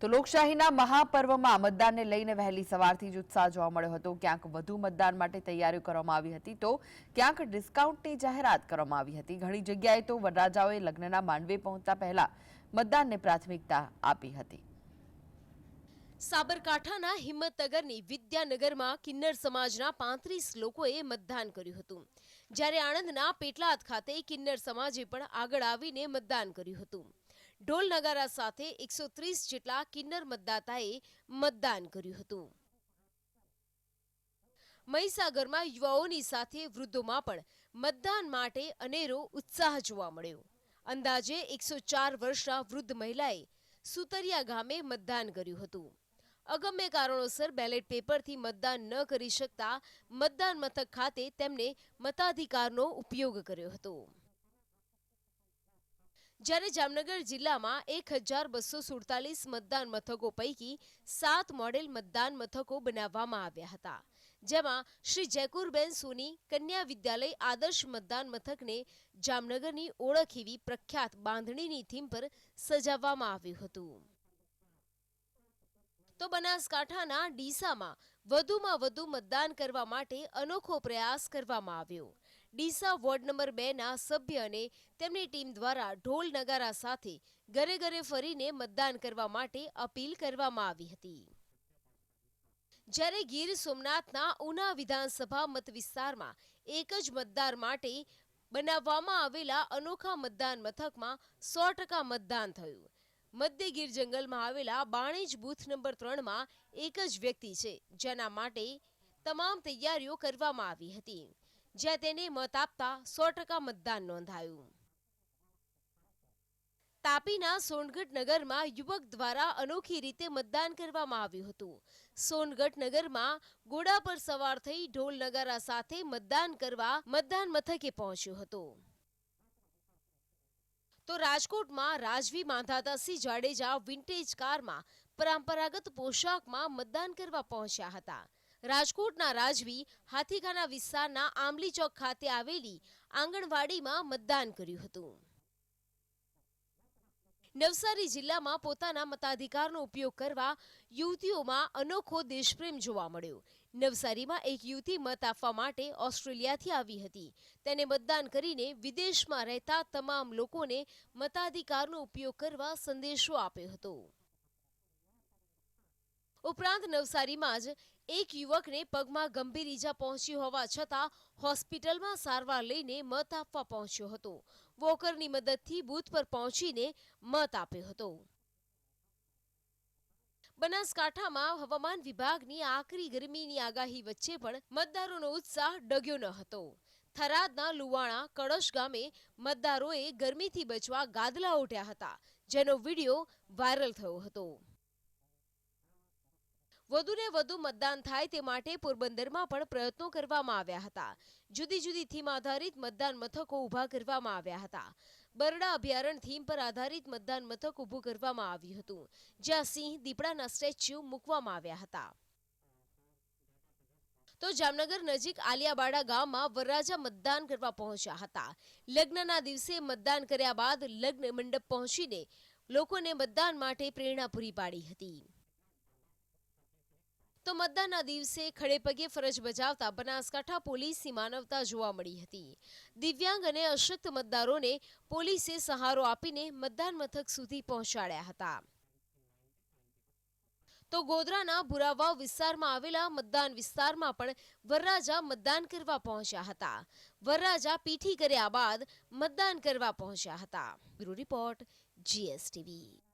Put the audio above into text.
તો લોકશાહીના મહાપર્વમાં મતદાનને લઈને વહેલી સવારથી જ ઉત્સાહ જોવા મળ્યો હતો. ક્યાંક વધુ મતદાન માટે તૈયારીઓ કરવામાં આવી હતી તો ક્યાંક ડિસ્કાઉન્ટની જાહેરાત કરવામાં આવી હતી. ઘણી જગ્યાએ તો વરરાજાઓએ લગ્નના માંડવે પહોંચતા પહેલા મતદાનને પ્રાથમિકતા આપી હતી. સાબરકાંઠાના હિંમતનગરની વિદ્યાનગરમાં કિન્નર સમાજના પાંત્રીસ લોકોએ મતદાન કર્યું હતું. જ્યારે આણંદના પેટલાદ ખાતે કિન્નર સમાજે પણ આગળ આવીને મતદાન કર્યું હતું. ઢોલ નગારા સાથે એકસો ત્રીસ જેટલા કિન્નર મતદાતાએ મતદાન કર્યું હતું. મહીસાગરમાં યુવાઓની સાથે વૃદ્ધોમાં પણ મતદાન માટે અનેરો ઉત્સાહ જોવા મળ્યો. અંદાજે એકસો ચાર વર્ષના વૃદ્ધ મહિલાએ સુતરિયા ગામે મતદાન કર્યું હતું. અગમ્ય કારણોસર બેલેટ પેપરથી મતદાન ન કરી શકતા મતદાન મથક ખાતે તેમને મતાધિકારનો ઉપયોગ કર્યો હતો. જ્યારે જામનગર જિલ્લામાં એક હજાર બસો સુડતાલીસ મતદાન મથકો પૈકી સાત મોડેલ મતદાન મથકો બનાવવામાં આવ્યા હતા. જેમાં શ્રી જયકુરબેન સોની કન્યા વિદ્યાલય આદર્શ મતદાન મથકને જામનગરની ઓળખ એવી પ્રખ્યાત બાંધણીની થીમ પર સજાવવામાં આવ્યું હતું. તો બનાસકાંઠાના ડીસામાં વધુમાં વધુ મતદાન કરવા માટે અનોખો પ્રયાસ કરવામાં આવ્યો. ડીસા વોર્ડ નંબર બે ના સભ્ય અને તેમની ટીમ દ્વારા ઢોલ નગારા સાથે ઘરે ઘરે ફરીને મતદાન કરવા માટે અપીલ કરવામાં આવી હતી. જ્યારે ગીર સોમનાથના ઉના વિધાનસભા મત વિસ્તારમાં એક જ મતદાર માટે બનાવવામાં આવેલા અનોખા મતદાન મથકમાં સો ટકા મતદાન થયું. મધ્ય ગીર જંગલમાં આવેલા બાણેજ બૂથ નંબર ત્રણમાં એક જ વ્યક્તિ છે, જેના માટે તમામ તૈયારીઓ કરવામાં આવી હતી. જ્યાં તેને મત આપતા સો ટકા મતદાન નોંધાયું. તાપીના સોનગઢ નગરમાં યુવક દ્વારા અનોખી રીતે મતદાન કરવામાં આવ્યું હતું. સોનગઢ નગરમાં ઘોડા પર સવાર થઈ ઢોલ નગારા સાથે મતદાન કરવા મતદાન મથકે પહોંચ્યો હતો. તો રાજકોટમાં રાજવી માંધાતાસિંહ જાડેજા વિન્ટેજ કારમાં પરંપરાગત પોશાકમાં મતદાન કરવા પહોંચ્યા હતા. રાજકોટના રાજવી હાથીખાના વિસ્તારના આંબલી ચોક ખાતે આવેલી આંગણવાડીમાં મતદાન કર્યું હતું. નવસારી જિલ્લામાં પોતાના મતાધિકારનો ઉપયોગ કરવા યુવતીઓમાં અનોખો દેશપ્રેમ જોવા મળ્યો. નવસારીમાં એક યુવતી મત આપવા માટે ઓસ્ટ્રેલિયાથી આવી હતી. તેને મતદાન કરીને વિદેશમાં રહેતા તમામ લોકોને મતાધિકારનો ઉપયોગ કરવા સંદેશો આપ્યો હતો. ઉપરાંત નવસારીમાં જ એક યુવકને પગમાં ગંભીર ઈજા પહોંચી હોવા છતાં હોસ્પિટલમાં સારવાર લઈને મત આપવા પહોંચ્યો હતો. વોકરની મદદથી બૂથ પર પહોંચીને મત આપ્યો હતો. બનાસકાંઠામાં હવામાન વિભાગની આકરી ગરમીની આગાહી વચ્ચે પણ મતદારોનો ઉત્સાહ ડગ્યો ન હતો. થરાદના લુવાણા કળશ ગામે મતદારોએ ગરમીથી બચવા ગાદલા ઉઠ્યા હતા, જેનો વીડિયો વાયરલ થયો હતો. વધુને વધુ મતદાન થાય તે માટે પોરબંદરમાં પણ પ્રયત્નો કરવામાં આવ્યા હતા. જુદી જુદી થીમ આધારિત મતદાન મથકો ઊભા કરવામાં આવ્યા હતા. બરડા અભયારણ્ય થીમ પર આધારિત મતદાન મથક ઊભું કરવામાં આવ્યું હતું, જ્યાં સિંહ દીપડાના સ્ટેચ્યુ મૂકવામાં આવ્યા હતા. તો જામનગર નજીક આલિયાબાડા ગામમાં વરરાજા મતદાન કરવા પહોંચ્યા હતા. લગ્નના દિવસે મતદાન કર્યા બાદ લગ્ન મંડપ પહોંચીને લોકોને મતદાન માટે પ્રેરણા પૂરી પાડી હતી. તો મતદાનના દિવસે ખડે પગે ફરજ બજાવતા બનાસકાંઠા પોલીસની માનવતા જોવા મળી હતી. દિવ્યાંગ અને અશક્ત મતદારોને પોલીસે સહારો આપીને મતદાન મથક સુધી પહોંચાડ્યા હતા. તો ગોધરાના ભુરાવાવ વિસ્તારમાં આવેલા મતદાન વિસ્તારમાં પણ વરરાજા મતદાન કરવા પહોંચ્યા હતા. વરરાજા પીઠી કર્યા બાદ મતદાન કરવા પહોંચ્યા હતા. Bureau report, GSTV.